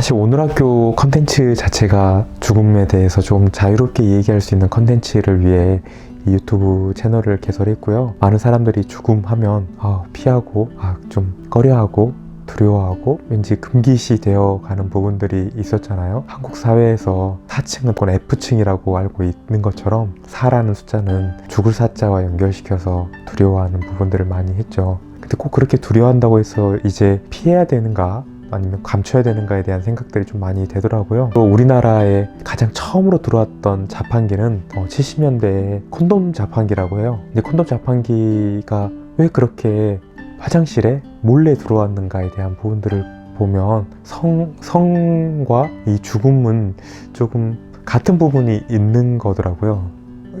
사실 오늘 학교 컨텐츠 자체가 죽음에 대해서 좀 자유롭게 얘기할 수 있는 컨텐츠를 위해 이 유튜브 채널을 개설했고요. 많은 사람들이 죽음하면 아, 피하고 아, 좀 꺼려하고 두려워하고 왠지 금기시 되어 가는 부분들이 있었잖아요. 한국 사회에서 4층은 곧 F층이라고 알고 있는 것처럼 4라는 숫자는 죽을 사자와 연결시켜서 두려워하는 부분들을 많이 했죠. 근데 꼭 그렇게 두려워한다고 해서 이제 피해야 되는가 아니면 감춰야 되는가에 대한 생각들이 좀 많이 되더라고요. 또 우리나라에 가장 처음으로 들어왔던 자판기는 70년대에 콘돔 자판기라고 해요. 근데 콘돔 자판기가 왜 그렇게 화장실에 몰래 들어왔는가에 대한 부분들을 보면 성, 성과 이 죽음은 조금 같은 부분이 있는 거더라고요.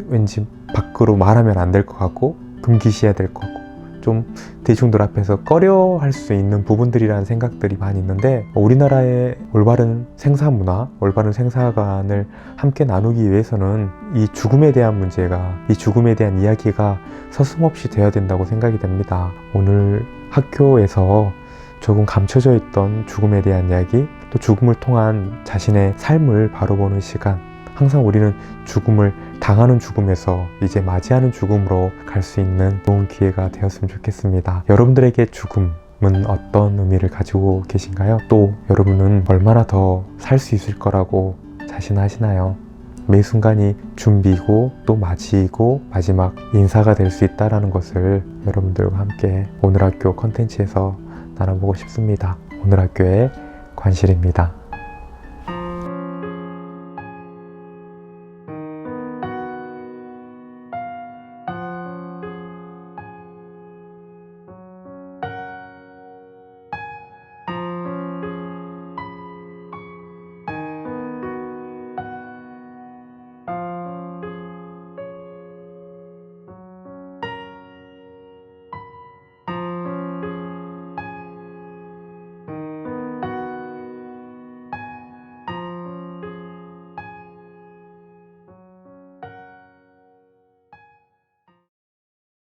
왠지 밖으로 말하면 안 될 것 같고 금기시해야 될 것 같고 좀 대중들 앞에서 꺼려 할 수 있는 부분들이라는 생각들이 많이 있는데 우리나라의 올바른 생사 문화, 올바른 생사관을 함께 나누기 위해서는 이 죽음에 대한 문제가, 이 죽음에 대한 이야기가 서슴없이 되어야 된다고 생각이 됩니다. 오늘 학교에서 조금 감춰져 있던 죽음에 대한 이야기, 또 죽음을 통한 자신의 삶을 바로 보는 시간, 항상 우리는 죽음을 당하는 죽음에서 이제 맞이하는 죽음으로 갈 수 있는 좋은 기회가 되었으면 좋겠습니다. 여러분들에게 죽음 은 어떤 의미를 가지고 계신가요? 또 여러분은 얼마나 더 살 수 있을 거라고 자신하시나요? 매 순간이 준비고 또 맞이이고 마지막 인사가 될 수 있다는 것을 여러분들과 함께 오늘 학교 컨텐츠에서 나눠보고 싶습니다. 오늘 학교의 관실입니다.